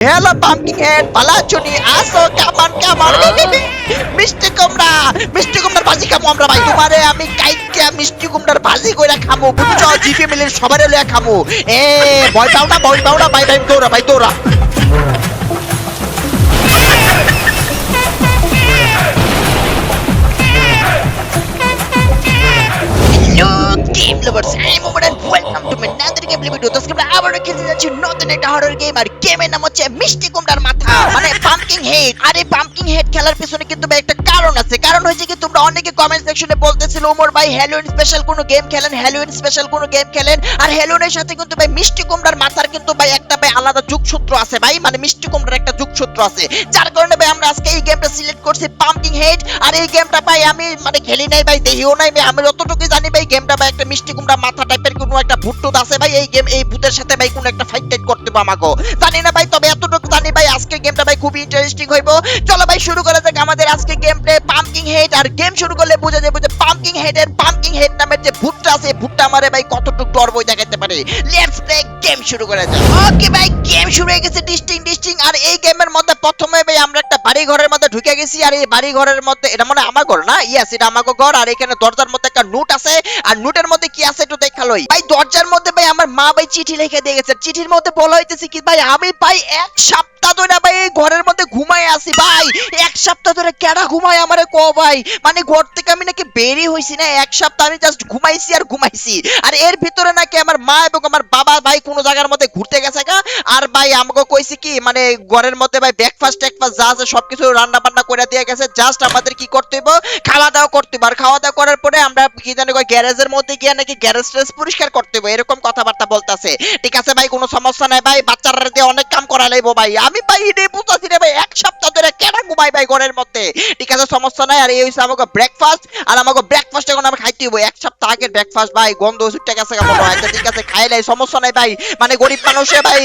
Hello pumpkin head পালাচুনি আসো কেমন কেমন মিষ্টি কুমড়া মিষ্টি কুমড়ার ভাজি খামো আমরা ভাই। তোমারে আমি কাইটকে মিষ্টি কুমড়ার ভাজি কইরা খামো। বুঝছ জি ফ্যামিলির সবারে লইয়া খামো। এ ভয় পাও না ভয় পাও না ভাই ভাই দৌড়া ভাই hello game lovers I am over and welcome to my another একটা ভাই হ্যালোইন স্পেশাল কোনো আছে ভাই। মানে মিষ্টি কুমড়ার একটা যুগসূত্র আছে। যার কারণে ভাই আমরা আজকে এই গেমটা সিলেক্ট করছি পাম্পকিং হেড আর এই গেমটা ভাই আমি মানে খেলি নাই ভাই, দেখিও নাই আমি যতটুকু জানি ভাই গেমটা ভাই একটা মিষ্টি কুমড়া মাথা ভুট্টুত আছে ভাই, এই গেম এই ভূতের সাথে ভাই কোনো একটা ফাইট টাইট করতে আমাকে জানি না ভাই, তবে এতটুকু জানি ভাই, আজকে গেমটা ভাই খুবই ইন্টারেস্টিং হইব। চলো ভাই, শুরু করা যাক আমাদের আজকে গেম প্লে পাম্পকিং হেড আর গেম শুরু করলে বোঝা যাবে যে পাম্পকিং হেড এর পাম্পকিং হেড নামের যে ভুট্টা আছে ভুট্টা আমারে ভাই কতটুকু ডর বই দেখাতে পারে। লেটস প্লে গেম শুরু করা যাক। ওকে ভাই গেম শুরু হয়ে গেছে ডিস্টিং ডিস্টিং আর এই গেমের মধ্যে প্রথমে ভাই আমরা একটা বাড়ি ঘরের মধ্যে ঢুকে গেছি, আর এই বাড়ি ঘরের মধ্যে, এটা মানে আমার ঘর না? ইয়েস এটা আমার ঘর, আর এখানে দরজার মধ্যে একটা নোট আছে, আর নোটের মধ্যে কি আছে একটু দেখালোই ভাই, দরজার মধ্যে ভাই আমার মা ভাই চিঠি লিখে দিয়ে গেছে। চিঠির মধ্যে বলা হইতেছে কি, ভাই, আমি ভাই এক সপ্তাহ ধরে ভাই এই ঘরের মধ্যে ঘুমাই আছি, ভাই। এক সপ্তাহ ধরে কেডা ঘুমাই আমারে ক ভাই? মানে ঘর থেকে আমি নাকি বেরি হইছি না, এক সপ্তাহ আমি জাস্ট ঘুমাইছি আর ঘুমাইছি। আর এর ভিতরে নাকি আমার মা এবং আমার বাবা ভাই কোনো জায়গার মধ্যে ঘুরতে গেছে আর ভাই আমাকে কইছে কি মানে ঘরের মধ্যে ভাই ব্রেকফাস্ট টেকফাস্ট যা আছে সবকিছু রান্না বান্না করে দিয়ে গেছে জাস্ট আমাদের কি করতে হইব? খাওয়া দাওয়া করতে হইব। আর খাওয়া দাওয়া করার পরে আমরা কি জানি গ্যারেজের মধ্যে গিয়ে নাকি গ্যারেজ ট্যারেজ পরিষ্কার করতে হইব এরকম কথাবার্তা বলতাছে। ঠিক আছে ভাই কোনো সমস্যা নাই ভাই বাচ্চারা দিয়ে অনেক কাম করা লাইবো ভাই। আমি ভাই এটাই বুঝতেছি রে ভাই এক সপ্তাহ ধরে কেন ঘুমাই ভাই ঘরের মধ্যে? ঠিক আছে সমস্যা নাই আর এই হইছে আমাকে ব্রেকফাস্ট আর আমাকে ব্রেকফাস্ট এখন আমি খাইতে হইব। এক সপ্তাহ আগে ব্রেকফাস্ট ভাই গন্ধ ছুটে গেছে কেমন হয়? আচ্ছা, ঠিক আছে খাই লাই সমস্যা নাই ভাই। মানে গরিব মানুষে ভাই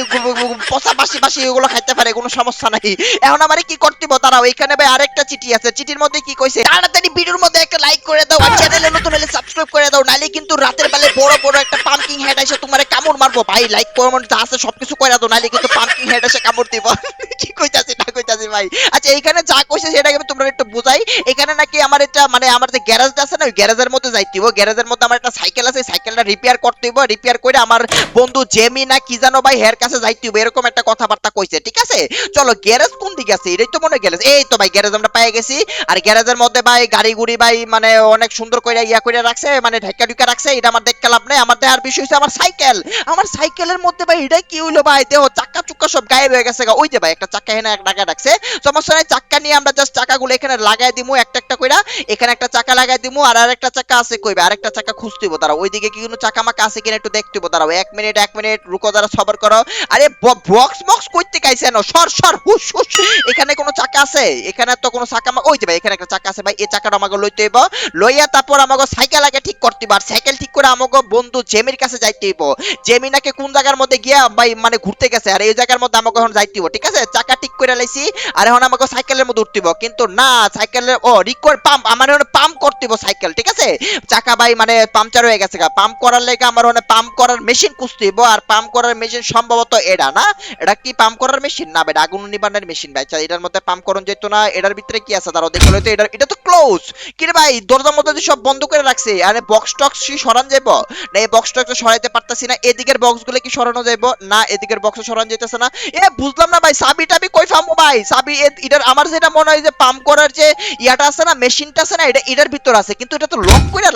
পচা বাসি বাসি এগুলো খাইতে পারে কোনো সমস্যা নাই। এখন আমারে কি করতে হইব তারা ওইখানে ভাই আরেকটা চিঠি আছে। চিঠির মধ্যে কি কইছে? তাড়াতাড়ি ভিডিওর মধ্যে একটা লাইক করে দাও আর চ্যানেলে নতুন হলে সাবস্ক্রাইব করে দাও নালে কিন্তু রাতের বেলায় বড় বড় একটা পাম্পকিং হেড এসে তোমারে কামড় মারবো। ভাই লাইক কমেন্ট যা আছে সবকিছু করে দাও নালে কিন্তু পাম্পকিং হেড এসে কামড় দিব। কি কইতাছি, না কইতাছি ভাই। আচ্ছা এইখানে যা কইছে সেটাকে আমি তোমরা একটু বুঝাই। এখানে নাকি আমার এটা মানে আমার যে গ্যারেজটা আছে না, ওই গ্যারেজের মধ্যে যাইতে হইব। গ্যারেজের মধ্যে আমার একটা সাইকেল আছে সাইকেলটা রিপেয়ার করতে হইব। রিপেয়ার করে আমার বন্ধু জেমি না কি জানো ভাই, হের কাছে যাইতে হইব। এরকম একটা কথাবার্তা কইছে, ঠিক আছে? চলো গ্যারেজ কোন দিকে আছে? এটাই তো মনে গ্যারেজ এই তো ভাই গ্যারেজ আমরা পেয়ে গেছি। আর গ্যারেজের মধ্যে ভাই গাড়ি গুড়ি ভাই মানে অনেক সুন্দর করে ইয়া করে রাখছে মানে ঢাকা ঢুকা রাখছে, এটা আমার দেখতে লাভ নেই। আমার দেখার বিষয় হচ্ছে আমার সাইকেল। আমার সাইকেলের মধ্যে ভাই এটাই কি হইল ভাই? দেহ চাক্কা চুক্কা সব গায়েব হয়ে গেছে। ওই যে ভাই, একটা চাক্কা এখানে এক টাকা রাখছে। সমস্যা নাই চাক্কা নিয়ে আমরা জাস্ট চাকাগুলো এখানে লাগাই দিমু, একটা একটা কইরা। এখানে একটা চাকা লাগাই দিমু, আর আরেকটা চাকা আছে কইবে, আরেকটা চাকা খুঁজতে হইব। তারা ওইদিকে কি কোনো চাকা মাকা আছে কিনা একটু দেখতে হইব। তারা এক মিনিট এক মিনিট, রুকো তারা সবার করো। আরে বক্স বক্স কইতে কাইছে না সর সর হুস হুস এখানে কোনো চাকা আছে? এখানে তো কোনো চাকা মা- ওই যে ভাই এখানে একটা চাকা আছে ভাই এই চাকাটা আমাকে লইতে হইব। লইয়া তারপর আমাকে সাইকেল আগে ঠিক করতে আর সাইকেল ঠিক করে আমাকে বন্ধু জেমির কাছে যাইতে হইব। জেমি নাকি কোন জায়গার মধ্যে গিয়া ভাই মানে ঘুরতে গেছে আর এই জায়গার মধ্যে আমাকে এখন যাইতে হইব ঠিক আছে? চাকা ঠিক করে লাইছি আর এখন আমাকে সাইকেলের মধ্যে উঠতে হইব। কিন্তু না সাইকেলের ও রিকোয়ার পাম্প আমার এখন পাম্প করতে হইব সাইকেল ঠিক আছে? চাকা ভাই মানে পাংচার হয়ে গেছে পাম্প করার লেগে আমার ওখানে পাম্প করার মেশিন খুঁজতে হইব আর পাম্প করার মেশিন সম্ভবত এটা না? এটা কি পাম্প করার মেশিন না বেটা আগুন নিবানের মেশিন ভাই। আচ্ছা, এটার মধ্যে পাম্প যেত না, এটার ভিতরে কি আছে? তারাও দেখল তো এটা এটা তো ক্লোজ কি রে ভাই, দরজার মধ্যে সব বন্ধ করে রাখছে। আরে বক্স টক্স কি সরান যাইব? না, এই বক্স টক্স সরাইতে পারতাছি না। এদিকের বক্সগুলো কি সরানো যাইব? না, এদিকের সরানো যাইতেছে না। এ, বুঝলাম না ভাই সাবি টাবি কই ফামু ভাই? সাবি এটার আমার যেটা মনে হয় যে পাম্প করার যে ইয়াটা আছে না, মেশিনটা আছে না, এটা এটার ভিতর আছে। কিন্তু এটা তো লক করে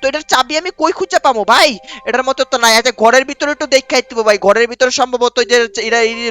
তো এটার চাবি আমি কই খুঁজে পাবো ভাই? এটার মতো তো নাই। আচ্ছা ঘরের ভিতরে একটু দেখাই ভাই। ঘরের ভিতরে সম্ভবত যে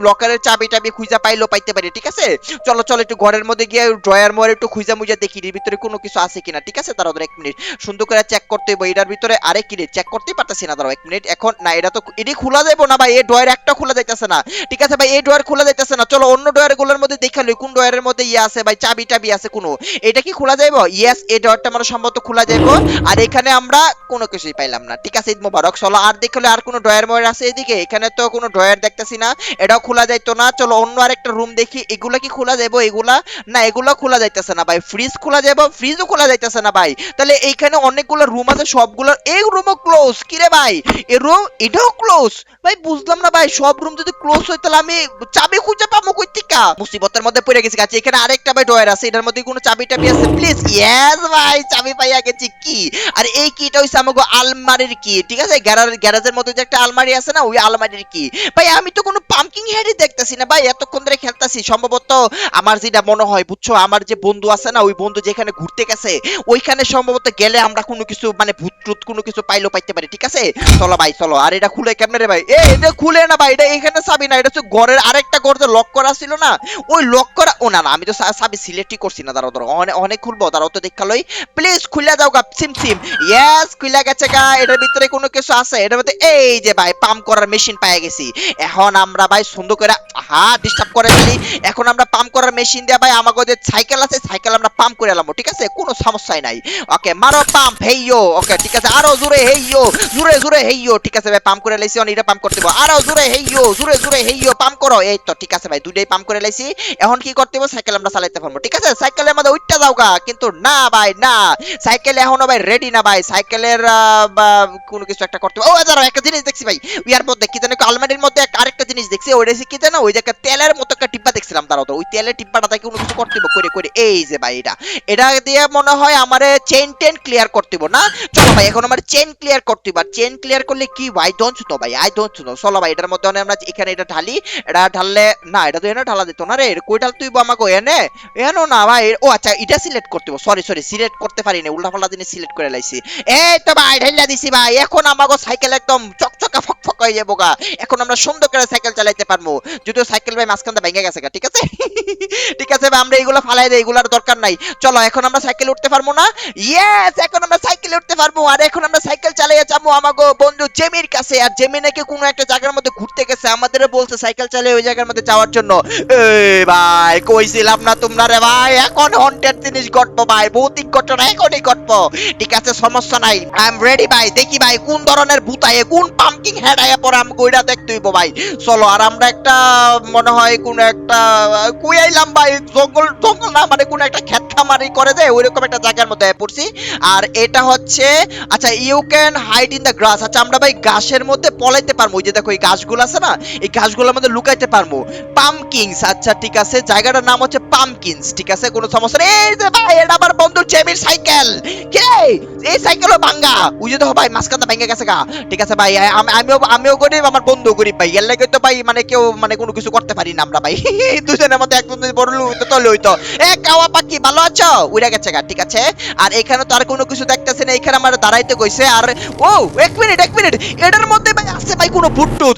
লকারের চাবি টাবি খুঁজে পাইলো পাইতে পারি, ঠিক আছে? চলো চলো, একটু ঘরের মধ্যে গিয়ে ড্রয়ার মোয়ার একটু খুঁজে মুজে দেখি, এর ভিতরে কোনো কিছু আছে কিনা, ঠিক আছে? দাঁড়াও এক মিনিট। সুন্দর করে চেক করতে হইব, এটার ভিতরে আরে কি রে চেক করতেই পারতেছি না, দাঁড়াও এক মিনিট। এখন, না, এটা তো এটি খোলা যাইবো না ভাই এই ড্রয়ার একটা খোলা যাইতেছে না। ঠিক আছে ভাই এই ড্রয়ার খোলা যাইতেছে না। চলো, অন্য ড্রয়ার সবগুলোর মধ্যে দেখাল কোন ডয়ারের মধ্যে ইয়ে আছে ভাই, চাবি টাবি আছে কোনো। এটা কি খোলা যাইবো? ইয়েস এই ড্রয়ারটা আমরা সম্ভবত খোলা যাইবো। আর এখানে আমরা কোনো কিছুই পাইলাম না, ঠিক আছে? ঈদ মোবারক। চলো, আর দেখলে আর কোনো ড্রয়ার ময়ার আছে এদিকে? এখানে তো কোনো ড্রয়ার দেখতেছি না, এটাও খোলা যাইতো না। চলো, অন্য আরেকটা রুম দেখি, এগুলা কি খোলা যাইবো, এগুলা না, এগুলা খোলা যাইতেছে না ভাই। ফ্রিজ খোলা যাইবো ফ্রিজও খোলা যাইতেছে না ভাই। তাহলে এইখানে অনেকগুলো রুম আছে, সবগুলো, এই রুমও ক্লোজ কি রে ভাই? এই রুম এটাও ক্লোজ ভাই, বুঝলাম না ভাই, সব রুম যদি ক্লোজ হয়, তাহলে আমি চাবি খুঁজে পাবো কই থেকে মুসিবতের মধ্যে পড়ে গেছি গাছে এখানে আরেকটা ভাই ডয়ার আছে, এটার মধ্যে কোনো চাবি টাবি আছে? প্লিজ ইয়েস ভাই, চাবি পাইয়া গেছি কি? আর এই কিটা হইছে আমাকে আলমারির কি? ঠিক আছে গ্যারাজ গ্যারাজের মধ্যে যে একটা আলমারি আছে না, ওই আলমারির কি? ভাই, আমি তো কোনো পাম্পকিং হেডই দেখতেছি না ভাই, এতক্ষণ ধরে খেলতাছি। সম্ভবত আমার যেটা মনে হয়, বুঝছ? আমার যে বন্ধু আছে না, ওই বন্ধু যেখানে ঘুরতে গেছে, ওইখানে সম্ভবত গেলে আমরা কোনো কিছু মানে ভূত টুত কোনো কিছু পাইলেও পাইতে পারি, ঠিক আছে? চলো ভাই, চলো। আর এটা খুলে কেমনে রে ভাই? এ, এটা খুলে না ভাই, এটা এখানে চাবি না, এটা হচ্ছে ঘরের আরেকটা ঘর যে লক করা ছিল না, ওই লক করা, ও না না, আমি তো চাবি সিলেক্টই করছি না, দাঁড়াও দাঁড়াও অনেক অনেক খুলবো, দাঁড়াও তো দেখালই প্লিজ খুলে দাও গা সিম সিম ইয়েস খুলে গেছে গা, এটার ভিতরে কোনো কিছু আছে, এটার মধ্যে এই যে ভাই পাম্প করার মেশিন পেয়ে গেছি। এখন আমরা ভাই সুন্দর করে হা ডিস্টার্ব করে ফেলি। এখন আমরা পাম্প করার মেশিন দিয়ে, ভাই আমাকে যে সাইকেল আছে সাইকেল আমরা পাম্প করে এলাম ঠিক আছে? কোনো সমস্যাই নাই। ওকে মারো পাম্প হেইয়ো। ওকে ঠিক আছে? আরও জোরে হেইয়ো, জোরে জোরে হেইয়ো। ঠিক আছে, ভাই পাম্প করে লাইছি, অন এটা পাম্প করতে হবে আরও জোরে হেইয়ো, জোরে জোরে হেইয়ো পাম্প করো। এই তো, ঠিক আছে, ভাই, দুইটাই পাম্প করে লাইছি। এখন কি করতে হবে সাইকেল আমরা চালাতে পারব, ঠিক আছে? সাইকেলের মধ্যে উঠতে যাও গা, কিন্তু না, ভাই, না। সাইকেল এখনও, ভাই রেডি না, ভাই। সাইকেলের কোনো কিছু একটা করতে হবে ও, দাঁড়াও, একটা জিনিস দেখছি, ভাই। ইয়ার মধ্যে কি জানো আলমারির মধ্যে আরেকটা জিনিস দেখছি, ওই রেসি কি জানো ওই যে একটা তেলের মতো একটা টিপ্পা দেখছিলাম, দাঁড়াও তো, ওই তেলের টিপ্পাটা থেকে, কোনো কিছু করতে করে করে এই যে ভাই এটা। এটা দিয়ে মনে হয় আমার চেন টেন ক্লিয়ার করতে না? চলো ভাই, এখন আমার চেন ক্লিয়ার করতে হবে চেন ক্লিয়ার করলে কি ভাই? ডোন্ট নো ভাই? আই ডোন্ট নো চলো ভাই, এটার মধ্যে আমরা এখানে এটা ঢালি। এটা ঢাললে, না, এটা তো এনে ঢালা দিত না রে। কই ঢাল তুই আমাকে? এনে? এনো না ভাই। ও আচ্ছা এটা সিলেক্ট করতে সরি সরি সিলেক্ট করতে পারি না উল্টা পাল্টা জিনিস সিলেক্ট করে লাইছি। এই তো ভাই, ঢাইলা দিছি ভাই। এখন আমাকে সাইকেল একদম চকচকা, ফকফক হয়ে যাব গা এখন আমরা সুন্দর করে সাইকেল চালাইতে পারব যদিও সাইকেল ভাই মাঝখানটা ভেঙে গেছে গা, ঠিক আছে? ঠিক আছে ভাই, আমরা এগুলো ফালাই দেই, এগুলোর দরকার নাই। চলো, এখন আমরা সাইকেল উঠতে পারব না? ইয়েস এখন আমরা সাইকেলে উঠতে পারব, আর এখন আমরা সাইকেল চালিয়ে যাব আমাগো বন্ধু জেমির কাছে। আর জেমি নাকি কোনো একটা জায়গার মধ্যে ঘুরতে গেছে আমাদের বলছে সাইকেল চালিয়ে ওই জায়গার মধ্যে যাওয়ার জন্য। এই ভাই, কইছিলাম না তোমরা রে ভাই, এখন হন্টেড জিনিস ঘটবো ভাই, ভৌতিক ঘটনা এখনই ঘটবো। ঠিক আছে, সমস্যা নাই। আই এম রেডি ভাই, দেখি ভাই, কোন ধরনের ভূত আয়ে কোন পাম্পকিং হেড আয়ে পরে আমি কইরা দেখতে হইবো ভাই। চলো, আর আমরা একটা, মনে হয় কোন একটা আইলাম জঙ্গল জঙ্গল না মানে কোন একটা করে দেয় একটা জায়গার মধ্যে পড়ছি। আর এটা হচ্ছে আচ্ছা you can hide in the grass আচ্ছা আমরা ভাই মধ্যে পলাইতে পারব। ওই যে দেখো, এই গাছগুলো আছে না, এই গাছগুলোর মধ্যে লুকাইতে পারব। পামকিংস আচ্ছা ঠিক আছে, জায়গাটার নাম হচ্ছে পামকিংস ঠিক আছে, কোনো সমস্যা এই যে ভাই, এটা আমার বন্ধু জেমির সাইকেল কে? এই সাইকেলও ভাঙ্গা। ওই যে দেখো ভাই, মাঝখানটা ভেঙে গেছে গা। ঠিক আছে ভাই আমিও আমিও গরিব, আমার বন্ধু গরিব ভাই। এর লাগে তো ভাই মানে কেউ মানে কোনো কিছু করতে পারি না আমরা ভাই। দুজনের মধ্যে বড় তাহলে এ, কাওয়া পাখি, ভালো আছো? উড়ে গেছে গা, ঠিক আছে? আর এখানে তো আর কোনো কিছু দেখতেছে না, এখানে আমার দাঁড়াইতে আর ও, এক মিনিট এক মিনিট, এটার মধ্যে ভাই আছে ভাই কোনো ভুট্টুত।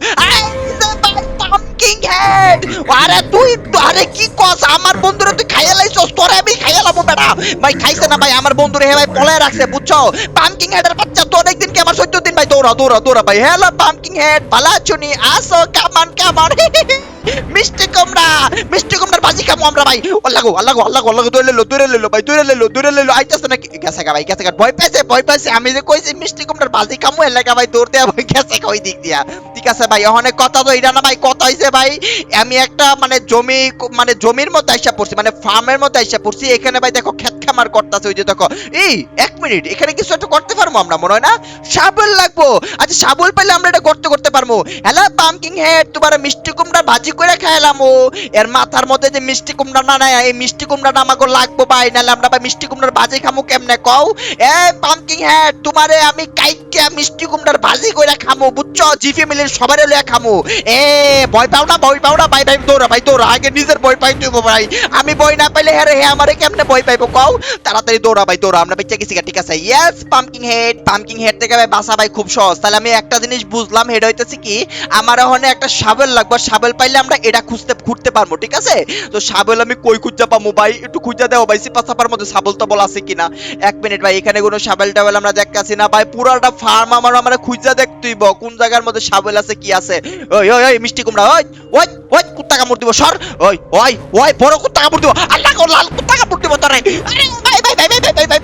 হেড আরে তুই, আরে কি কস, আমার বন্ধুরা তুই খাইয়া লাইছস? তোরে আমি খাইয়া লামু বেটা ভাই, খাইছে না ভাই, আমার বন্ধুরে হে ভাই পলায় রাখছে, বুঝছ? পাম্পকিং হেডের বাচ্চা তো অনেকদিন কি আমার সহ্য দৌড়া দৌড়া দৌড়া ভাই হ্যালো পাম্পকিং হেড ভালো আছো নি আসো কামান কামান মিষ্টি কুমড়া মিষ্টি কুমড়ার ভাজি খাব আমরা, ভাই। আল্লাহ গো আল্লাহ গো আল্লাহ গো আল্লাহ গো দূরে লো দূরে লো ভাই দূরে লো দূরে লো আইতাছে না গেছে গা, ভাই, গেছে গা। ভয় পাইছে ভয় পাইছে। আমি যে কইছি মিষ্টি কুমড়ার ভাজি খামু, এর লাগা ভাই দৌড় দেয়া গেছে গা ওই দিক দিয়া। ঠিক আছে, ভাই অনেক কথা তো এটা না, ভাই, কথা হইছে, ভাই। আমি একটা মানে জমি মানে জমির মধ্যে আইসা পড়ছি মানে ফার্মের মধ্যে আইসা পড়ছি। এখানে, ভাই, দেখো ক্ষেত খামার করতেছে ওই যে, দেখো। এই, এক মিনিট, এখানে কিছু একটা করতে পারব আমরা, মনে হয় না? শাবল লাগবো। আচ্ছা শাবল পাইলে আমরা এটা করতে করতে পারব। হ্যালো পাম্পকিং হেড তোমার মিষ্টি কুমড়া ভাজি করে খাইলাম ও। এর মাথার মধ্যে যে মিষ্টি কুমড়া না নাই এই মিষ্টি কুমড়াটা আমাকে লাগবো ভাই নাহলে আমরা ভাই মিষ্টি কুমড়ার ভাজি খামু কেমনে কও? এ পাম্পকিং হেড তোমারে আমি কাইটা মিষ্টি কুমড়ার ভাজি করে খামু বুঝছ? জি ফ্যামিলির সবারে লইয়া খামু। এ ভয় পাও না ভয় পাও না ভাই ভাই দৌড়া ভাই দৌড়া আগে নিজের ভয় পাই তুই ভাই। আমি ভয় না পাইলে হ্যাঁ রে, হে আমারে কেমনে ভয় পাইবো কও? তাড়াতাড়ি দৌড়া ভাই দৌড়া আমরা বেঁচে গেছি ঠিক আছে yes pumpkin head pumpkin head থেকে ভাই বাসা ভাই খুব খুব সহজ। তাহলে আমি একটা জিনিস বুঝলাম হেড হইতেছি কি, আমার ওখানে একটা সাবেল লাগবে সাবেল পাইলে আমরা এটা খুঁজতে, খুঁড়তে পারব, ঠিক আছে? তো সাবেল আমি কই খুঁজা পাবো ভাই? একটু খুঁজা দেওয়া ভাই সিপা সাপার মধ্যে শাবল টাবল আছে কিনা। এক মিনিট ভাই, এখানে কোনো সাবেল টাবেল আমরা দেখতেছি না। ভাই, পুরাটা ফার্ম আমার আমার খুঁজা দেখতেইব কোন জায়গার মধ্যে সাবেল আছে, কি আছে? ওই ওই ওই, মিষ্টি কুমড়া, ওই ওই ওই, কুত্তা কামড় দিব, সর। ওই ওই ওই, বড় কুত্তা কামড় দিব। আল্লাহ লাল কুত্তা কামড় দিব তোরে। ভাই ভাই ভাই ভাই ভাই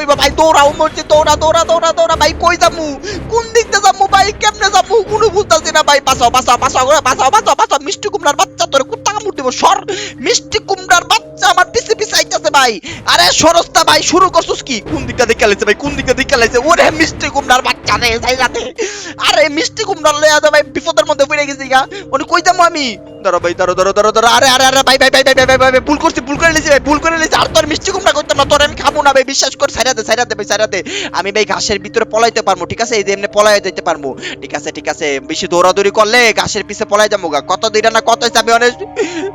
ওই ভাই দৌড়াও মরছে দৌড়া দৌড়া দৌড়া দৌড়া ভাই কই যামু কোন দিক দিয়ে যামু ভাই কেমনে যামু কোনো বুঝতেছি না ভাই বাঁচাও বাঁচাও বাঁচাও বাঁচাও বাঁচাও বাঁচাও মিষ্টি কুমড়ার বাচ্চা তোরে সর মিষ্টি কুমড়ার বাচ্চা আমার আইতাছে ভাই। আরে সরস্তা ভাই, শুরু করছস কি? কোন দিকটা ভাই, কোন দিকটা ওরে মিষ্টি কুমড়ার বাচ্চা রে আরে মিষ্টি কুমড়ার ভাই, বিপদের মধ্যে পড়ে গেছি গা। উনি কই আমি? ভাই আরে আরে আরে, ভাই ভাই ভাই ভাই ভাই ভাই ভাই, ভুল করছি, ভুল করে নিয়েছি ভাই, ভুল করে নিয়েছি আর তোর মিষ্টি কুমড়া করতাম না, তোর আমি খাব না ভাই, বিশ্বাস কর সাইরাতে সাইরাতে ভাই সাইরাতে আমি ভাই ঘাসের ভিতরে পলাইতে পারব, ঠিক আছে? এই যে এমনি পলাই যেতে পারব। ঠিক আছে ঠিক আছে, বেশি দৌড়াদৌড়ি করলে ঘাসের পিছে পলাই যাব গা। কত দুইটা না কত যাবে অনেক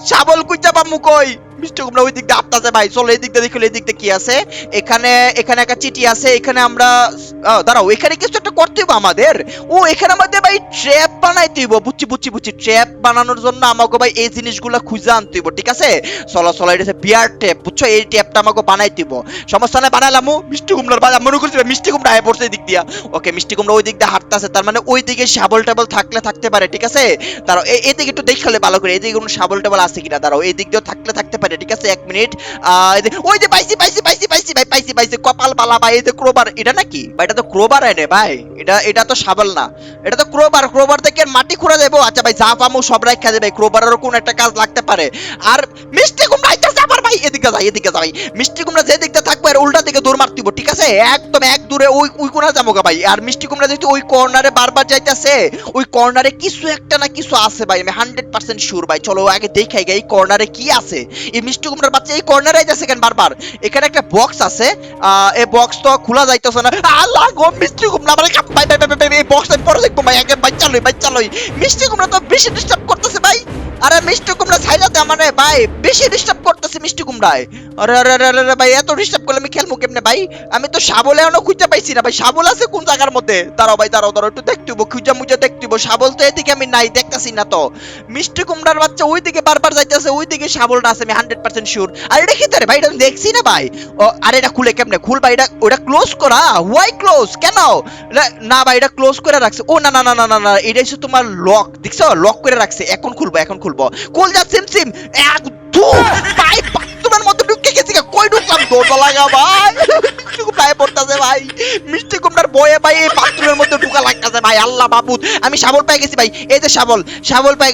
শাবল কুইচা পামু কই মিষ্টি কুমড়া ওই দিক দিয়ে আটতাছে ভাই। চলো এই দিক দিয়ে দেখলে এই দিক দিয়ে কি আছে। এখানে এখানে একটা চিঠি আছে, এখানে আমরা দাঁড়াও, এখানে কিছু একটা করতে হবে আমাদের। ও, এখানে আমাদের ভাই ট্র্যাপ বানাইতে হইব। বুঝছি বুঝছি বুঝছি। ট্র্যাপ বানানোর জন্য আমাকে ভাই এই জিনিসগুলো খুঁজে আনতে হইব, ঠিক আছে? চলো চলো, এটা বিয়ার ট্যাপ, বুঝছ? এই ট্যাপটা আমাকে বানাইতে হইব। সমস্যা নাই বানালাম মিষ্টি কুমড়ার বাজার, মনে করছি মিষ্টি কুমড়া আয় পড়ছে এই দিক দিয়া। ওকে, মিষ্টি কুমড়া ওই দিক দিয়ে হাঁটতেছে, তার মানে ওই দিকে শাবল টাবল থাকলে থাকতে পারে, ঠিক আছে? দাঁড়াও এই এই দিকে একটু দেখলে ভালো করে এই দিকে কোনো শাবল টাবল আছে কিনা? দাঁড়াও, এই দিক দিয়েও থাকলে থাকতে পারে, ঠিক আছে? এক মিনিট। ওই যে, পাইছি পাইছি পাইছি পাইছি, ভাই, পাইছি পাইছি। কপাল পালা ভাই, এই যে, ক্রোবার, এটা নাকি? ভাই, এটা তো ক্রোবার এনে ভাই। এটা এটা তো সাবল না। এটা তো ক্রোবার ক্রোবার থেকে মাটি খুঁড়া দেবো। আচ্ছা ভাই, যা পামু, সব রাখা দেবে ক্রোবারেরও কোন একটা কাজ লাগতে পারে। আর মিষ্টি কুমড়া আইতাছে আবার ভাই এদিকে যাই এদিকে যাই। মিষ্টি কুমড়া যে দিকটা থাকবে আর উল্টা দিকে দৌড় মারতিব ঠিক আছে? একদম এক দূরে ওই ওই কোনা যাব ভাই। আর মিষ্টি কুমড়া যেহেতু ওই কর্নারে বারবার যাইতাছে ওই কর্নারে কিছু একটা না কিছু আছে ভাই আমি হান্ড্রেড পার্সেন্ট শিওর ভাই। চলো আগে দেখাই এই কর্নারে কি আছে। এই মিষ্টি কুমড়ার বাচ্চা এই কর্নারে যাচ্ছে কেন বারবার? এখানে একটা বক্স আছে এই বক্স তো খোলা যাইতেছে না। আল্লাহ গো মিষ্টি কুমড়া আমার ভাই, ভাই, ভাই, এই বক্স আমি পরে দেখব ভাই আগে ভাই চালোই ভাই চালোই মিষ্টি কুমড়া তো বেশি ডিস্টার্ব করতেছে ভাই। আরে মিষ্টি কুমড়া ছাইলাতে মানে ভাই। বেশি ডিস্টার্ব করতেছে মিষ্টি কুমড়ায়। আরে আরে আরে আরে, ভাই এত ডিস্টার্ব করলে আমি খেলব কেমনে ভাই? আমি তো শাবলে এখনও খুঁজে পাইছি না ভাই। শাবল আছে কোন জায়গার মধ্যে? দাঁড়াও ভাই দাঁড়াও দাঁড়াও একটু দেখতে হইবো খুঁজা মুজা দেখতে হইবো। শাবল তো এদিকে আমি নাই দেখতাছি না তো। মিষ্টি কুমড়ার বাচ্চা ওই দিকে বারবার যাইতেছে ওই দিকে শাবলটা আছে আমি হান্ড্রেড পার্সেন্ট শিওর আর এটা কি ভাই এটা দেখছি না ভাই? ও আরে এটা খুলে কেমনে? খুল ভাই এটা ওটা ক্লোজ করা? ওয়াই ক্লোজ কেন? না- না ভাই এটা ক্লোজ করে রাখছে। ও না না না না না না এটা হচ্ছে তোমার লক দেখছ? লক করে রাখছে। এখন খুলবো এখন খুলবো। কোল যা সিম সিম এক দু ভাই ভাই। আমি গেছি ভাই, এই যে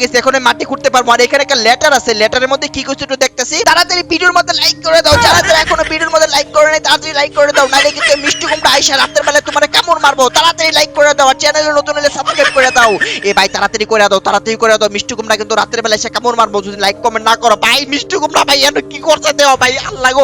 গেছি, এখন মাটি পারব। আর এখানে একটা লেটার আছে, লেটারের মধ্যে কি একটু দেখতেছি। তাড়াতাড়ি ভিডিওর মধ্যে লাইক করে দাও যারা যারা এখনও ভিডিওর মধ্যে লাইক করে নাই, তাড়াতাড়ি লাইক করে দাও কিন্তু মিষ্টি কুমড়া আইসা রাতের বেলা তোমার কেমন মারবো। তাড়াতাড়ি লাইক করে দাও, আর চ্যানেলে নতুন হলে সাবস্ক্রাইব করে দাও। এ ভাই, তাড়াতাড়ি করে দাও, তাড়াতাড়ি করে দাও, মিষ্টি কুমড়া কিন্তু রাতের বেলা এসে কেমন মারবো। যদি লাইক কমেন্ট না করো, ভাই, মিষ্টি কুমড়া ভাই কি করছে দেও ভাই? আল্লাহ গো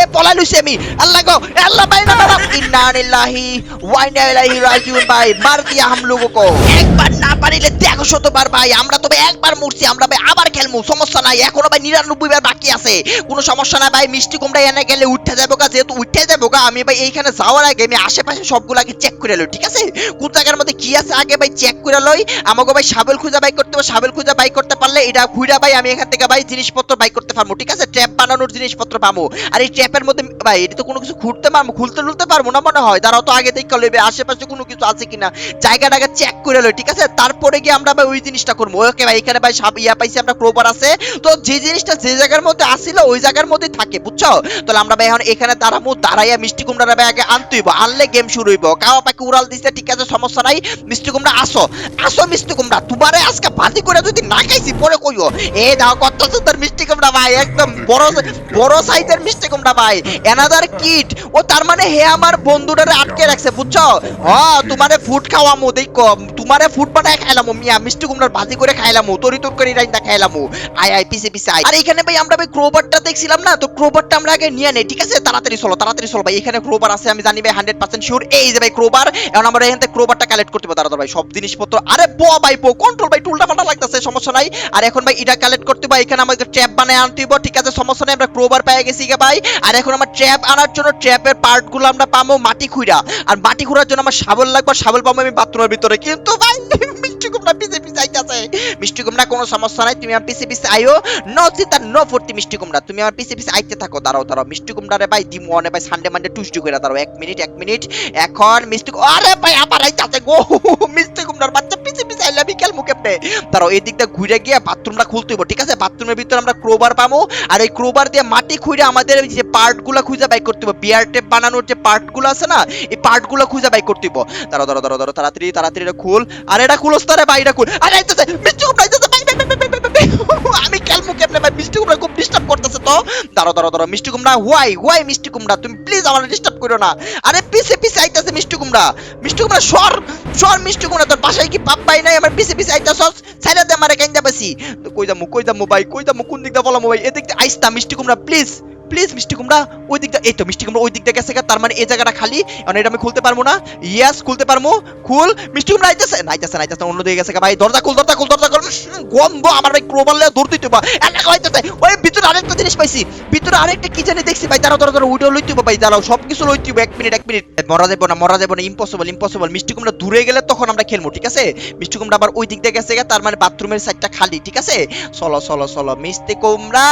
এ পলাই লৈছে আমি। আল্লাহ এ আল্লাহ ভাই না বাবা। ইন্না লিল্লাহি ওয়া ইন্না ইলাইহি রাজিউন ভাই মার দিয়া হাম লোগো কো। একবার না পারিলে দেখো শতবার ভাই, আমরা তবে একবার মরছি, আমরা ভাই আবার খেলমু, সমস্যা নাই, এখনও ভাই নিরানব্বই বার বাকি আছে, কোনো সমস্যা নাই ভাই, মিষ্টি কুমড়া এনে গেলে উঠতে যাব গা, যেহেতু উঠতে যাব গা, আমি ভাই এইখানে যাওয়ার আগে আমি আশেপাশে সবগুলাকে চেক করে লই, ঠিক আছে? কোন জায়গার মধ্যে কি আছে আগে ভাই চেক করে লই, আমাকে ভাই সাবেল খুঁজা বাই করতে হবে সাবেল খুঁজা বাই করতে পারলে এটা খুঁজা ভাই আমি এখান থেকে ভাই জিনিসপত্র বাই করতে পারব, ঠিক আছে? ট্র্যাপ বানানোর জিনিসপত্র পাবো, আর এই ট্র্যাপের মধ্যে ভাই এটা তো কোনো কিছু খুঁড়তে পারব, খুলতে টুলতে পারব না মনে হয়, দাঁড়াও তো আগে দেখে লইবে আশেপাশে কোনো কিছু আছে কিনা জায়গাটাকে চেক করে লই, ঠিক আছে? তারপরে গিয়ে আমরা ভাই ওই জিনিসটা করব। ওকে ভাই, এখানে ভাই সাপ ইয়া পাইছি, আমরা ক্রোবার আছে। তো যে জিনিসটা যে জায়গার মধ্যে আসিল, ওই জায়গার মধ্যে থাকে, বুঝছ? তাহলে আমরা ভাই এখন এখানে দাঁড়াবো, দাঁড়াইয়া মিষ্টি কুমড়া ভাই আগে আনতে হইব, আনলে গেম শুরু হইব। কাওয়া পাখি উড়াল দিছে, ঠিক আছে, সমস্যা নাই, মিষ্টি কুমড়া আসো। আসো মিষ্টি কুমড়া, তোমারে আজকে বাদি করে যদি না খাইছি, পরে কইও এ দাও কত সুন্দর মিষ্টি কুমড়া ভাই, একদম বড় বড় সাইজের মিষ্টি কুমড়া ভাই। এনাদার কিট ও তার মানে হে আমার বন্ধুটারে আটকে রাখছে, বুঝছ? হ, তোমারে ফুড খাওয়ামু, দেখো, তোমারে ফুড বানায় খাইলামু মিয়া। মিষ্টি কুমড়ার ভাজি করে খাইলামু, তরি তরকারি রাইন্দা খাইলামু। আয় আয়, পিছে পিছে, আয়। আর এখানে ভাই আমরা ভাই ক্রোবারটা দেখছিলাম না? তো ক্রোবারটা আমরা আগে নিয়ে নেই, ঠিক আছে? তাড়াতাড়ি চলো তাড়াতাড়ি চলো ভাই। এখানে ক্রোবার আছে, আমি জানি ভাই হান্ড্রেড পার্সেন্ট শিওর এই যে ভাই ক্রোবার এখন আমরা এখান থেকে ক্রোবারটা কালেক্ট করতে পারব। তাড়াতাড়ি ভাই, সব জিনিসপত্র। আরে ব ভাই বো কন্ট্রোল ভাই টুলটা ফাটা লাগতেছে, সমস্যা নাই। আর এখন ভাই এটা কালেক্ট করতে ভাই, এখানে আমাদের ট্র্যাপ বানায় আনতে হইব, ঠিক আছে? সমস্যা নাই, আমরা ক্রোবার পেয়ে গেছি ভাই। আর এখন আমার ট্র্যাপ আনার জন্য ট্র্যাপের পার্টগুলো আমরা পাবো মাটি খুঁড়া। আর মাটি খুঁড়ার জন্য আমার শাবল লাগবে, শাবল পাবো আমি বাথরুমের ভিতরে। কিন্তু ভাই মিষ্টি পিছে পিছে আইতাছে। মিষ্টি কোনো সমস্যা নাই, তুমি আমার পিছে পিছে আইও। নো চিন্তা নো ফুর্তি মিষ্টি তুমি আমার পিছে পিছে আইতে থাকো, দাঁড়াও দাঁড়াও। মিষ্টি কুমড়ারে ভাই দিমু অনে ভাই সানডে মানডে টুসডে করে দাঁড়াও, এক মিনিট এক মিনিট। এখন মিষ্টি আরে ভাই, আবার আইতাছে গো। মিষ্টি বাচ্চা পিছে পিছে আইলা, বিকেল মুখে পড়ে দাঁড়াও, এই ঘুরে গিয়ে বাথরুমটা খুলতে ঠিক আছে? বাথরুমের ভিতরে আমরা ক্রোবার পাবো আর এই ক্রোবার দিয়ে মাটি খুঁড়ে আমাদের যে পার্টগুলো খুঁজে বাই করতে হবে বিয়ার টেপ বানানোর যে পার্টগুলো আছে না, এই পার্টগুলো খুঁজে বাই করতে হইব। দাঁড়াও দাঁড়াও দাঁড়াও তাড়াতাড়ি তাড়াতাড়ি খুল। আর এটা খুলস 따라해봐 이라고 알아했었어 미치고 말했었어 빨리 আমি খেলব কেমনে ভাই মিষ্টি কুমড়া খুব ডিস্টার্ব করতেছে তো। দাঁড়াও দাঁড়াও দাঁড়াও মিষ্টি কুমড়া হোয়াই হোয়াই মিষ্টি কুমড়া? তুমি প্লিজ আমার ডিস্টার্ব করো না। আরে পিছে পিছে আইতাছে মিষ্টি কুমড়া। মিষ্টি কুমড়া সর সর মিষ্টি কুমড়া তোর বাসায় কি পাপ পাই নাই? আমার পিছে পিছে দে কই যামু কই যামু ভাই কই যামু কোন দিক দা ভাই? এদিক মিষ্টি কুমড়া প্লিজ প্লিজ মিষ্টি কুমড়া ওই দিকটা এই তো মিষ্টি কুমড়া ওই দিকটা গেছে তার মানে এই জায়গাটা খালি। এখন এটা আমি খুলতে পারব না। ইয়াস খুলতে পারব। খুল মিষ্টি কুমড়া আইতাছে না আইতাছে না আইতাছে অন্য দিকে গেছে ভাই। দরজা খুল দরজা খুল দরজা খুল। উম, গন্ধ আমার ভাই ক্রোবার লে দৌড় দিতে বা এলাকা হইতাছে ওই ভিতরে আরেকটা জিনিস পাইছি। ভিতরে আরেকটা কি জানি দেখছি ভাই, দাঁড়াও দাঁড়াও দাঁড়াও ওইটাও লইতে ভাই, দাঁড়াও, সবকিছু লইতে এক মিনিট এক মিনিট মরা যাব না, মরা যাব না ইম্পসিবল ইম্পসিবল মিষ্টি কুমড়া দূরে গেলে তখন আমরা খেলব, ঠিক আছে? মিষ্টি কুমড়া আবার ওই দিক দিয়ে গেছে তার মানে বাথরুমের সাইডটা খালি, ঠিক আছে? চলো চলো চলো, মিষ্টি কুমড়া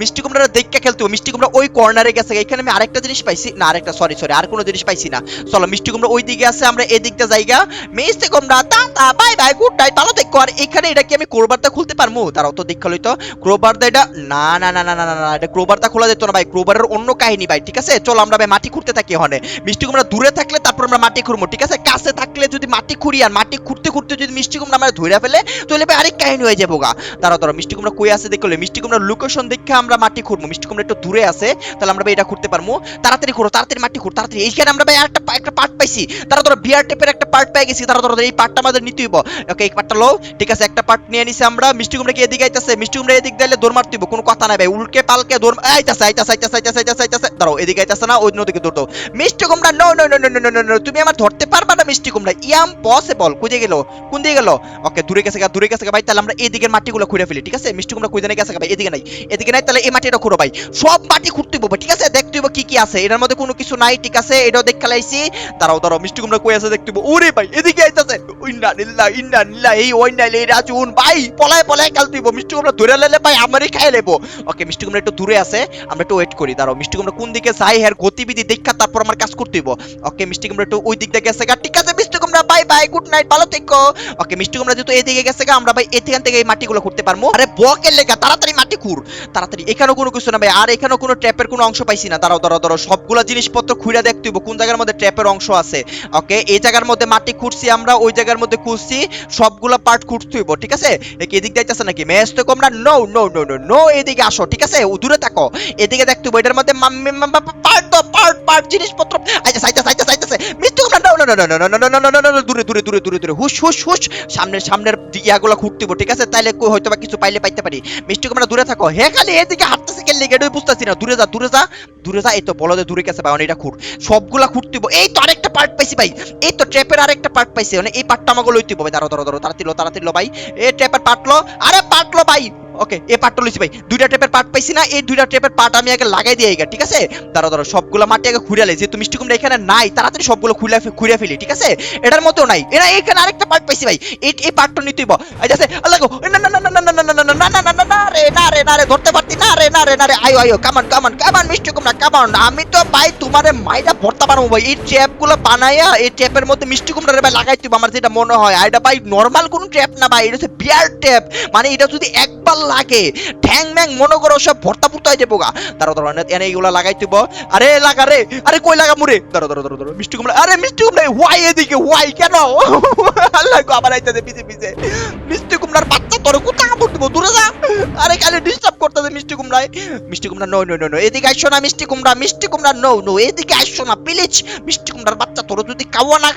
মিষ্টি কুমড়া দেখে খেলতে হবে। মিষ্টি কুমড়া ওই কর্নারে গেছে এখানে আমি আরেকটা জিনিস পাইছি। না, আরেকটা সরি সরি আর কোনো জিনিস পাইছি না। চলো, মিষ্টি কুমড়া ওই দিকে আছে, আমরা এদিকটা জায়গা মিষ্টি কুমড়া tata bye bye good night ভালো দেখো আর এখানে এটা কি আমি ক্রোবারটা খুলতে পারব তারাও তো দেখা লইতো। ক্রোবারটা এটা না না না না না না এটা ক্রোবারটা খোলা যেত না ভাই। ক্রোবারের অন্য কাহিনী ভাই, ঠিক আছে? চলো আমরা ভাই মাটি খুঁড়তে থাকি ওখানে মিষ্টি কুমড়া দূরে থাকলে তারপর আমরা মাটি খুঁড়বো, ঠিক আছে? কাছে থাকলে যদি মাটি খুঁড়ি আর মাটি খুঁড়তে খুঁড়তে যদি মিষ্টি কুমড়া আমরা ধরে ফেলে, তাহলে ভাই আরেক কাহিনী হয়ে যাব গা। দাঁড়াও দাঁড়াও, মিষ্টি কুমড়া কই আছে দেখলে মিষ্টি কুমড়ার লোকেশন দেখে আমরা মাটি খুঁড়বো। মিষ্টি কুমড়া একটু দূরে আছে, তাহলে আমরা ভাই এটা খুঁড়তে পারব তাড়াতাড়ি খুঁড়ো, তাড়াতাড়ি মাটি খুঁড়, তাড়াতাড়ি। এইখানে আমরা ভাই একটা একটা পার্ট পাইছি। তারা ধরো বিয়ার টেপের একটা পার্ট পেয়ে গেছি। তারা ধরো এই পার্টটা আমাদের নিতে হইব। ওকে এই পার্টটা লো ঠিক আছে? একটা পার্ট নিয়ে নিছি আমরা, মিষ্টি কুমড়া কি এদিকে আইতাছে, মিষ্টি কুমড়া এদিক দিলে দৌড় মারতে হইব, কোনো কথা নাই ভাই। উল্কে পালকে দৌড় আইতাছে আইতাছে আইতাছে আইতাছে আইতাছে আইতাছে। দাঁড়াও, এদিকে আইতাছে না নদীকে দৌড় দাও। মিষ্টি কুমড়া no no no no no no no তুমি আমার ধরতে পারবা না মিষ্টি কুমড়া? ইয়াম পসিবল খুঁজে গেল, কোন দিকে গেল? ওকে, দূরে গেছে গা, দূরে গেছে গা, ভাই, তাহলে আমরা এদিকের মাটিগুলো খুঁড়ে ফেলি, ঠিক আছে? মিষ্টি কুমড়া খুঁজে গেছে গা, ভাই, এদিকে নাই। এদিকে নাই, তাহলে এই মাটিটা খুঁড়ো, ভাই। সব মাটি খুঁড়তে হইব ঠিক আছে? দেখতে হইব কি কি আছে। এটার মধ্যে কোনো কিছু নাই, ঠিক আছে? এটাও দেখ খেলাইছি দাঁড়াও দাঁড়াও, মিষ্টি কুমড়া কই আছে দেখতে হইব? ওরে ভাই, এদিকে আইতাছে। ইন্না নিল্লা ইন্না নিল্লা, এই ওই নাইলে রাজুন, ভাই! পলায় পলাই কাল দিব। মিষ্টি কুমড়া ধরে লেলে ভাই আমারই খাই লেবো। ওকে, মিষ্টি কুমড়া একটু দূরে আছে, আমরা একটু ওয়েট করি, দাঁড়াও। মিষ্টি কুমড়া কোন দিকে যাই এর গতিবিধি দেখা, তারপর আমার কাজ করতে হইব। ওকে, মিষ্টি কুমড়া একটু ওই দিক দিয়ে গেছে ঠিক আছে, মিষ্টি কুমড়া বাই বাই গুড নাইট ভালো থেকো ওকে মিষ্টি কুমড়া যেহেতু এদিকে গেছে আমরা ভাই এখান থেকে এই মাটিগুলো করতে পারব আরে বকের লেগা তাড়াতাড়ি মাটি খুঁড় তাড়াতাড়ি এখানেও কোনো কিছু না ভাই আর এখানেও কোনো ট্র্যাপের কোনো অংশ পাইছি না দাঁড়াও দাঁড়াও দাঁড়াও সবগুলো জিনিসপত্র খুঁড়ে দেখতে হইব কোন জায়গার মধ্যে ট্র্যাপের অংশ আছে ওকে এই জায়গার মধ্যে মাটি খুঁড়ছি আমরা ওই জায়গার মধ্যে খুঁজছি সবগুলো পার্ট খুঁড়তে হইব ঠিক আছে এদিক যাইতেছে নাকি ম্যাচ তো কম না নো নো নো নো এদিকে আসো ঠিক আছে দূরে থাকো এদিকে দেখতে হইব এটার মধ্যে পার্ট তো পার্ট পার্ট জিনিসপত্র আইতা সাইতা সাইতা সাইতাছে মিষ্টি কম না no no no no no no no no no, দূরে দূরে দূরে দূরে দূরে। হুশ হুশ হুশ। সামনের সামনের ইয়াগুলো খুঁড়তে হইব ঠিক আছে? তাইলে হয়তো বা কিছু পাইলে পাইতে পারি। মিষ্টি কম না দূরে থাকো। হে খালি এদিকে হাঁটতেছে কেন লেগে? বুঝতেছি না। দূরে যা দূরে যা। দূরে যা, এই তো বলদে দূরে গেছে ভাই এটা খুঁড় সবগুলা খুঁড়তে হইব এই তো আরেকটা পার্ট পাইছি ভাই। এই তো ট্র্যাপের আরেকটা পার্ট পাইছি। মানে এই পার্টটা আমাকে লইতে হবে দাঁড়ো দাঁড়ো দাঁড়ো তাড়াতাড়ি লো ভাই। এই ট্র্যাপের পার্ট লো। আরে পার্ট লো ভাই। ওকে এই পার্টটা লইছি ভাই দুইটা ট্র্যাপের পার্ট পাইছি না এই দুইটা ট্র্যাপের পার্ট আমি আগে লাগাই দিয়ে ঠিক আছে দাঁড়ো দাঁড়ো সবগুলো মাটি আগে খুঁড়ে লাই যেহেতু মিষ্টি কুমড়া এখানে নাই তাড়াতাড়ি সবগুলো খুলে খুঁড়ে ফেলি ঠিক আছে এটার মতো নাই এরা এখানে আরেকটা পার্ট পাইছি ভাই এই এই পার্টটা নিতে হইব এই যাচ্ছে আল্লাহ গো না না না না না না না না না না না না রে না রে না রে ধরতে পারতি না রে না রে না রে আয়ো আয়ো কামান কামান কামান মিষ্টি কুমড়া কামান আমি তো ভাই তোমারে মাইরা ভর্তা বানাবো ভাই এই ট্র্যাপগুলো বানাইয়া এই ট্র্যাপের মধ্যে মিষ্টি কুমড়া ভাই লাগাই দিব আমার যেটা মনে হয় এটা ভাই নর্মাল কোন ট্র্যাপ না ভাই এটা হচ্ছে বিয়ার ট্র্যাপ মানে এটা যদি একবার লাগে। ঠ্যাং ম্যাং মনে করো সব ভর্তা ফুর্তা হয়ে যাব গা দাঁড়ো দাঁড়ো এনে- এগুলো লাগাই দিব আরে লাগা রে, আরে কই লাগা মুরে দাঁড়ো দাঁড়ো দাঁড়ো ধরো মিষ্টি কুমড়া। আরে মিষ্টি কুমড়া হোয়াই এদিকে, হোয়াই কেন? আল্লাহ আবার আইতে পিছে পিছে। মিষ্টি কুমড়ার বাচ্চা তোর কাপড় দূরে যা। আরে ডিস্টার্ব করতেছে মিষ্টি কুমড়ায়। মিষ্টি কুমড়া নো নো নো নো এদিকে না মিষ্টি কুমড়া মিষ্টি কুমড়া নো নো এদিকে না প্লিজ মিষ্টি কুমড়ার বাচ্চা তোর যদি কাওয়া না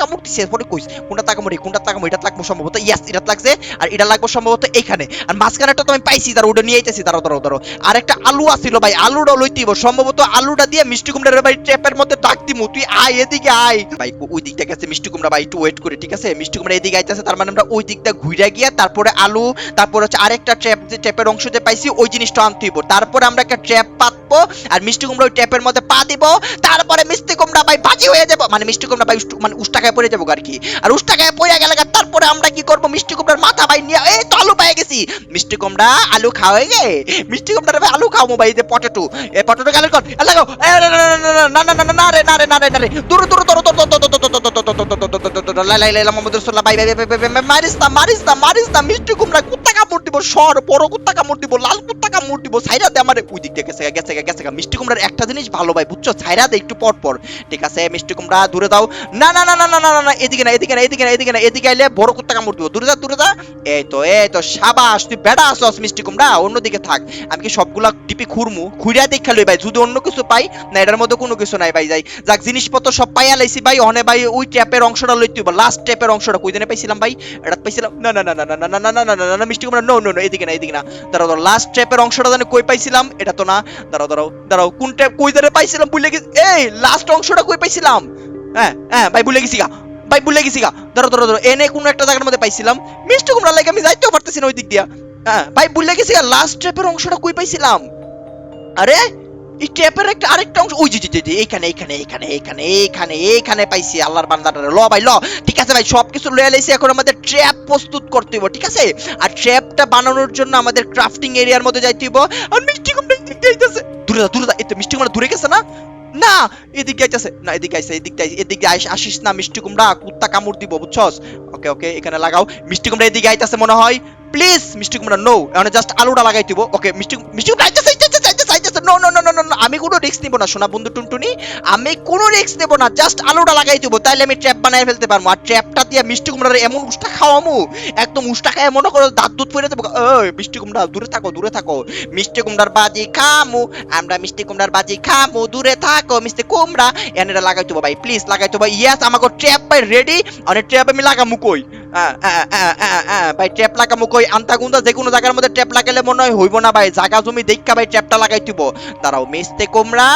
পরে কইস, কোনটা কোনটা এটা লাগবো সম্ভবত ইয়াস এটা লাগছে, আর এটা লাগবো সম্ভবত এইখানে আর মাঝখানেটা তো আমি পাইছি তার ওটা নিয়ে আইতেছি, দাঁড়াও দাঁড়াও আর একটা আলু আছিল ভাই আলুটা লইতেইব সম্ভবত আলুটা দিয়ে মিষ্টি কুমড়ার ভাই ট্র্যাপের মধ্যে ডাক দিমু, তুই আয় এদিকে আয়। ভাই ওই দিকটা গেছে মিষ্টি কুমড়া, ভাই, একটু ওয়েট করে, ঠিক আছে? মিষ্টি কুমড়া এদিকে আইতেছে, তার মানে আমরা ওই দিকটা ঘুরে গিয়ে, তারপরে আলু, তারপর হচ্ছে আরেকটা ট্র্যাপ যে ট্র্যাপের অংশ যে পাইছি ওই জিনিসটা আনতে হইব তারপরে আমরা একটা ট্র্যাপ পাত রাখব আর মিষ্টি কুমড়া ওই ট্যাপের মধ্যে পা দিব তারপরে মিষ্টি কুমড়া ভাই বাজি হয়ে যাব মানে মিষ্টি কুমড়া ভাই মানে উষ্টাকায় পড়ে যাব আর কি আর উষ্টাকায় পড়ে গেলে তারপরে আমরা কি করব মিষ্টি কুমড়ার মাথা ভাই নিয়ে এই তো আলু পেয়ে গেছি মিষ্টি কুমড়া আলু খাওয়া গে মিষ্টি কুমড়া ভাই আলু খাওয়াবো ভাই যে পটেটো এই পটেটো গালের কর লাগাও না, না, না, না, না, রে না রে না রে না রে দূর দূর দূর দূর দূর দূর দূর দূর দূর মারিস না মারিস না মারিস না মিষ্টি কুমড়া কুত্তা কামড় দিব সর বড় কুত্তা কামড় দিব লাল কুত্তা কামড় দিব সাইরা দে আমার ওই দিক দিয়ে গেছে গেছে গেছে। মিষ্টি কুমড়ার একটা জিনিস ভালো ভাই বুঝছ সাইরা দে একটু পর পর ঠিক আছে মিষ্টি কুমড়া দূরে দাও না না না না না না না, এদিকে না এদিকে না এদিকে না এদিকে না এদিকে আইলে বড় কুত্তা কামড় দিব দূরে যা দূরে যা এই তো এই তো সাবাস তুই বেড়া আসস মিষ্টি কুমড়া অন্যদিকে থাক আমি কি সবগুলা টিপি খুরমু খুইরা দেখা লই ভাই যদি অন্য কিছু পাই না এটার মধ্যে কোনো কিছু নাই ভাই যাই যাক জিনিসপত্র সব পাইয়া লাইছি ভাই অনে ভাই ওই ট্যাপের অংশটা লইতে লাস্ট ট্যাপের অংশটা কই দিনে পাইছিলাম ভাই এটা পাইছিলাম না না না না না না না না না না না মিষ্টি কুমড়া নো নো নো এদিকে না এদিকে না। দাঁড়াও দাঁড়াও লাস্ট ট্র্যাপের অংশটা জানি কই পাইছিলাম? এটা তো না। দাঁড়াও দাঁড়াও দাঁড়াও, কোন ট্র্যাপ কই ধরে পাইছিলাম? ভুলে গেছি। এই লাস্ট অংশটা কই পাইছিলাম? হ্যাঁ হ্যাঁ ভাই ভুলে গেছি গা। ভাই ভুলে গেছি গা। ধরো ধরো ধরো এনে কোনো একটা জায়গার মধ্যে পাইছিলাম। মিষ্টি কুমড়া লাগে আমি যাইতেও পারতেছি না ওই দিক দিয়া। হ্যাঁ ভাই ভুলে গেছি গা লাস্ট ট্র্যাপের অংশটা কই পাইছিলাম? আরে আরেকটা অংশ ওই জি এইখানে এইখানে এইখানে এইখানে এইখানে এইখানে পাইছি, আল্লাহর ল ভাই, ল। ঠিক আছে ভাই, সবকিছু লয়ে লাইছি এখন আমাদের ট্র্যাপ প্রস্তুত করতে হইব, ঠিক আছে? আর ট্র্যাপটা বানানোর জন্য আমাদের ক্রাফটিং এরিয়ার মধ্যে যাইতে হইব। আর মিষ্টি কুমড়া আইতাছে। দূরে যা দূরে যা মিষ্টি কুমড়া দূরে গেছে না? না, এদিকে আইতাছে। না, এদিকে এদিকে আসিস না মিষ্টি কুমড়া, কুত্তা কামড় দিব, বুঝছস? ওকে ওকে, এখানে লাগাও। মিষ্টি কুমড়া এদিকে আইতাছে মনে হয়। প্লিজ মিষ্টি কুমড়া নো জাস্ট আলুটা লাগাই দিব ওকে, মিষ্টি মিষ্টি কুমড়া আইতাছে। আমি কোনো রিস্ক নিব না, সোনা বন্ধু টুনটুনি। আমি কোনো রিস্ক নেব না জাস্ট আলুটা লাগাই দিব, তাইলে আমি ট্র্যাপ বানাই ফেলতে পারব। আর ট্র্যাপটা দিয়ে মিষ্টি কুমড়ার এমন উষ্টা খাওয়ামু, একদম উষ্টা খায় মনে করো দাঁত দুধ পড়ে দেবো মিষ্টি কুমড়া, দূরে থাকো দূরে থাকো। মিষ্টি কুমড়ার বাজি খামু, আমরা মিষ্টি কুমড়ার বাজি খামু, দূরে থাকো, মিষ্টি কুমড়া। এনেটা লাগাই দেবো ভাই প্লিজ লাগাই দেবো ইয়াস আমাকে ট্র্যাপ ভাই রেডি অনেক ট্র্যাপ আমি লাগামু কই? ভাই ট্র্যাপ লাগামু কই? আন্তা গুন্দা যে কোনো জায়গার মধ্যে ট্র্যাপ লাগালে মনে হয় হইব না ভাই। জায়গা জমি দেখা ভাই ট্র্যাপটা লাগাই দিব। দাঁড়াও, মিষ্টি কুমড়া,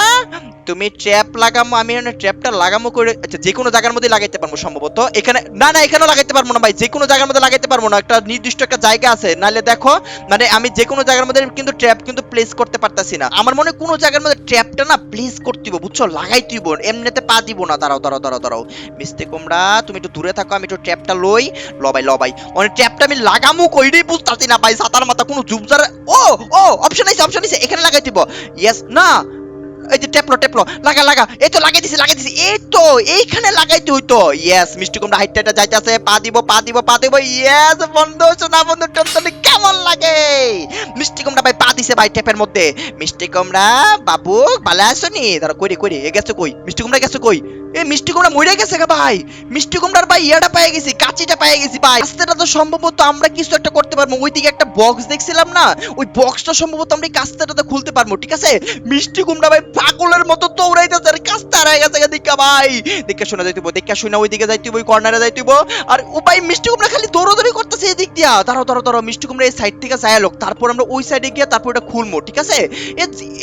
তুমি ট্র্যাপ লাগামো, আমি এখানে ট্র্যাপটা লাগামো করে আচ্ছা যে কোনো জায়গার মধ্যে লাগাইতে পারব সম্ভবত। এখানে, না না, এখানেও লাগাইতে পারব না ভাই যে কোনো জায়গার মধ্যে লাগাইতে পারব না, একটা নির্দিষ্ট একটা জায়গা আছে, নাহলে দেখো মানে আমি যে কোনো জায়গার মধ্যে কিন্তু ট্র্যাপ কিন্তু প্লেস করতে পারতাছি না। আমার মনে কোনো জায়গার মধ্যে ট্র্যাপটা না প্লেস করতে হইব, বুঝছ? লাগাই দিব এমনিতে পা দিব না। দাঁড়াও দাঁড়াও দাঁড়াও দাঁড়াও। মিস্তে কোমরা তুমি একটু দূরে থাকো, আমি একটু ট্র্যাপটা লই ল ভাই ল ভাই মানে ট্র্যাপটা আমি লাগামু কইডি বুঝতাছি না ভাই, সাতার মাথা কোনো জুবজার ও ও অপশন আছে অপশন আছে, এখানে লাগাই দিব ইয়েস না। এই যে টেপলো টেপলো। লাগা লাগা। এই তো লাগাই দিছি লাগাই দিছি। এই তো, এইখানে লাগাইতে হইতো। ইয়েস মিষ্টি কুমড়া হাইটটা হাইটটা যাইতাছে। পা দিব পা দিব পা দিব। ইয়েস বন্ধু, সোনা বন্ধু টন্তনি কেমন লাগে? মিষ্টি কুমড়া ভাই পা দিছে ভাই টেপের মধ্যে। মিষ্টি কুমড়া, বাবু ভালো আছো নি। ধরো কইরে কইরে এ গেছে কই? মিষ্টি কুমড়া গেছে কই? এ মিষ্টি কুমড়া মরে গেছে গা ভাই। মিষ্টি কুমড়ার ভাই ইয়াটা পেয়ে গেছি, কাচিটা পেয়ে গেছি ভাই। আস্তেটা তো সম্ভবত আমরা কিছু একটা করতে পারব। ওইদিকে একটা বক্স দেখছিলাম না? ওই বক্সটা সম্ভবত আমরা এই কাস্তেটাতে খুলতে পারব, ঠিক আছে? মিষ্টি কুমড়া ভাই পাগলের মতো দৌড়াইতেছে আর কাস্তে হারাই গেছে গা দেখা ভাই। দেখে শোনা যাইতেব দেখে শোনা ওইদিকে যাইতেব ওই কর্নারে যাইতেব আর ও ভাই মিষ্টি কুমড়া খালি দৌড়াদৌড়ি করতেছে এদিক দিয়া। দাঁড়াও দাঁড়াও দাঁড়াও, মিষ্টি কুমড়া এই সাইড থেকে যায় লোক। তারপর আমরা ওই সাইডে গিয়ে তারপর এটা খুলবো, ঠিক আছে?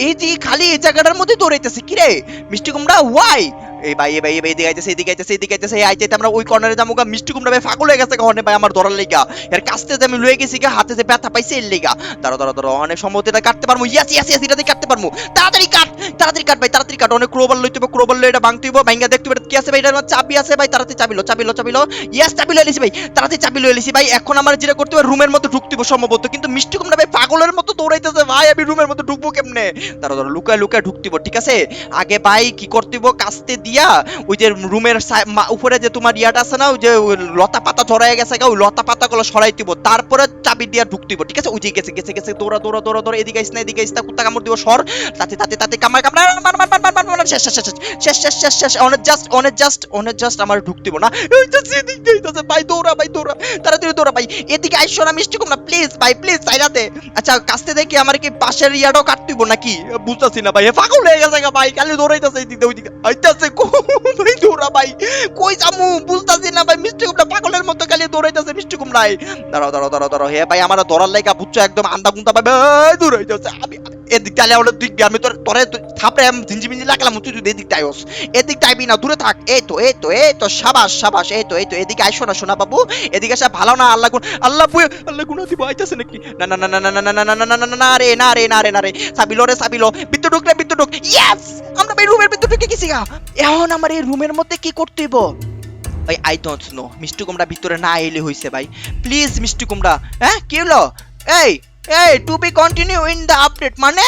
এই যে খালি এই জায়গাটার মধ্যে দৌড়াইতেছে কি রে মিষ্টি কুমড়া ওয়াই এই ভাই এই ভাই এই ভাই এদিকে আইতেছে এদিকে আইতেছে এদিকে আইতেছে এই আইতে আমরা ওই কর্নারে যাব গা। মিষ্টি কুমড়া ভাই গেছে ভাই আমার ধরার লেগা। এর কাছতে আমি লয়ে গেছি গা হাতে যে ব্যথা পাইছে এর লেগা। দাঁড়া দাঁড়া দাঁড়া অনেক সম্ভবত এটা কাটতে পারব। ইয়াস ইয়াস ইয়াস এটা কাটতে পারব। তাড়াতাড়ি কাট তাড়াতাড়ি কাট ভাই তাড়াতাড়ি কাট। অনেক লই এটা ভাঙতে ভাঙা দেখতে কি আছে ভাই মধ্যে চাবি আছে ভাই তাড়াতাড়ি চাবি লো চাবি লো চাবি লো। ইয়াস চাবি লই লিছি ভাই তাড়াতাড়ি চাবি লই লিছি ভাই। এখন আমার যেটা করতে হবে রুমের মতো ঢুকতে সম্ভবত। কিন্তু মিষ্টি কুমড়া ভাই পাগলের মতো দৌড়াইতেছে ভাই আমি রুমের মতো ঢুকবো কেমনে? দাঁড়া দাঁড়া লুকায় লুকায় ঢুকতে ঠিক আছে? আগে ভাই কি করতে হবে, কাস্তে ওই যে রুমের উপরে যে তোমার ইয়াটা আছে না ওই যে লতা পাতা ধরায় গেছে গা, ওই লতা পাতাগুলো সরাই দিব তারপরে চাবি দিয়া ঢুকতে হবে, ঠিক আছে? ওই যে গেছে গেছে গেছে দৌড়া দৌড়া দৌড়া দৌড়া এদিকে আইস না এদিকে আইস না কুত্তা কামড় দিব সর তাতে তাতে তাতে কামড় কামড় মার মার মার মার মার মার শেষ শেষ শেষ শেষ শেষ শেষ শেষ অনেক জাস্ট অনেক জাস্ট অনেক জাস্ট আমার ঢুকতে হবে না। ওই তো সেদিক যাইতাছে ভাই দৌড়া ভাই দৌড়া তাড়াতাড়ি দৌড়া ভাই এদিকে আইসো না মিষ্টি কম না প্লিজ ভাই প্লিজ সাইডাতে আচ্ছা কাছতে দেখি আমার কি পাশের ইয়াটাও কাটতিব নাকি? বুঝতাছি না ভাই পাগল হয়ে গেছে ভাই খালি দৌড়াইতাছে এদিকে ওইদিকে আইতাছে ভাই দৌড়া ভাই? কই যামু? বুঝতাছি না ভাই, মিষ্টি কুমড়া পাগলের মতো খালি দৌড়াইতাছে মিষ্টি কুমড়াই দাঁড়াও দাঁড়াও দাঁড়াও দাঁড়াও, হে ভাই, আমার ধরার লাইকা বুঝছ, একদম আন্দা গুন্দা ভাই, দৌড়াইতাছে। আমি- এদিক তাহলে ওটা আমি তোর তোরে থাপড়ে ঝিঞ্জি মিঞ্জি লাগলাম তুই তুই এদিক টাইস এদিক টাইবি না দূরে থাক এই তো এই তো এই তো সাবাস সাবাস এই তো এই তো এদিকে আইসো না শোনা বাবু এদিকে আসা ভালো না আল্লাহ গুণ আল্লাহ বুয়ে আল্লাহ গুণ দিব আইতাছে নাকি না না না না না না না না না না না না না রে না রে না রে না রে সাবিলো রে সাবিলো বিদ্যুৎ ঢুক রে বিদ্যুৎ ঢুক ইয়েস আমরা এই রুমের ভিতর ঢুকে গেছি গা এখন আমার এই রুমের মধ্যে কি করতে হইব ভাই আই ডোন্ট নো মিষ্টি কুমড়া ভিতরে না এলে হইছে ভাই প্লিজ মিষ্টি কুমড়া হ্যাঁ কি হলো এই এই to be continue in the update মানে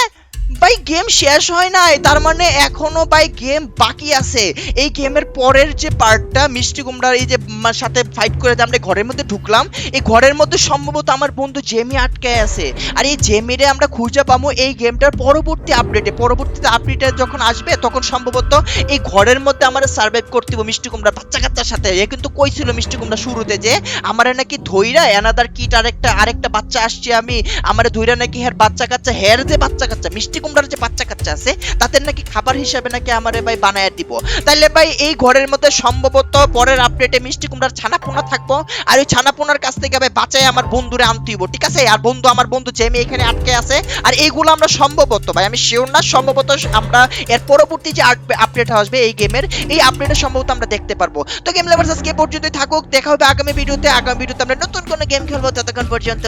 ভাই গেম শেষ হয় নাই। তার মানে এখনও ভাই গেম বাকি আছে। এই গেমের পরের যে পার্টটা মিষ্টি কুমড়ার এই যে সাথে ফাইট করে আমরা ঘরের মধ্যে ঢুকলাম, এই ঘরের মধ্যে সম্ভবত আমার বন্ধু জেমি আটকে আছে। আর এই জেমিরে আমরা খুঁজে পাবো এই গেমটার পরবর্তী আপডেটে পরবর্তীতে আপডেটে যখন আসবে, তখন সম্ভবত এই ঘরের মধ্যে আমরা সার্ভাইভ করতে হবে মিষ্টি কুমড়া বাচ্চা কাচ্চার সাথে। এ কিন্তু কইছিল মিষ্টি কুমড়া শুরুতে যে, আমার নাকি ধৈরা এনাদার কিট আরেকটা আরেকটা বাচ্চা আসছে আমি। আমার ধইরা নাকি হের বাচ্চা কাচ্চা, হের যে বাচ্চা কাচ্চা, মিষ্টি কুমড়ার যে বাচ্চা কাচ্চা আছে, তাদের নাকি খাবার হিসাবে নাকি আমারে ভাই বানায় দিব। তাইলে ভাই এই ঘরের মধ্যে সম্ভবত পরের আপডেটে মিষ্টি কুমড়ার ছানা পোনা থাকব, আর ওই ছানা পোনার কাছ থেকে ভাই বাঁচাই আমার বন্ধুরে আনতে হইব, ঠিক আছে? আর বন্ধু, আমার বন্ধু জেমি এখানে আটকে আছে, আর এইগুলো আমরা সম্ভবত, ভাই আমি শিওর না, সম্ভবত আমরা এর পরবর্তী যে আপডেট আসবে এই গেমের এই আপডেটে সম্ভবত আমরা দেখতে পারব। তো গেম লাভার্স আজকে পর্যন্ত থাকুক, দেখা হবে আগামী ভিডিওতে আগামী ভিডিওতে আমরা নতুন কোনো গেম খেলব, ততক্ষণ পর্যন্ত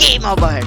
গেম ওভার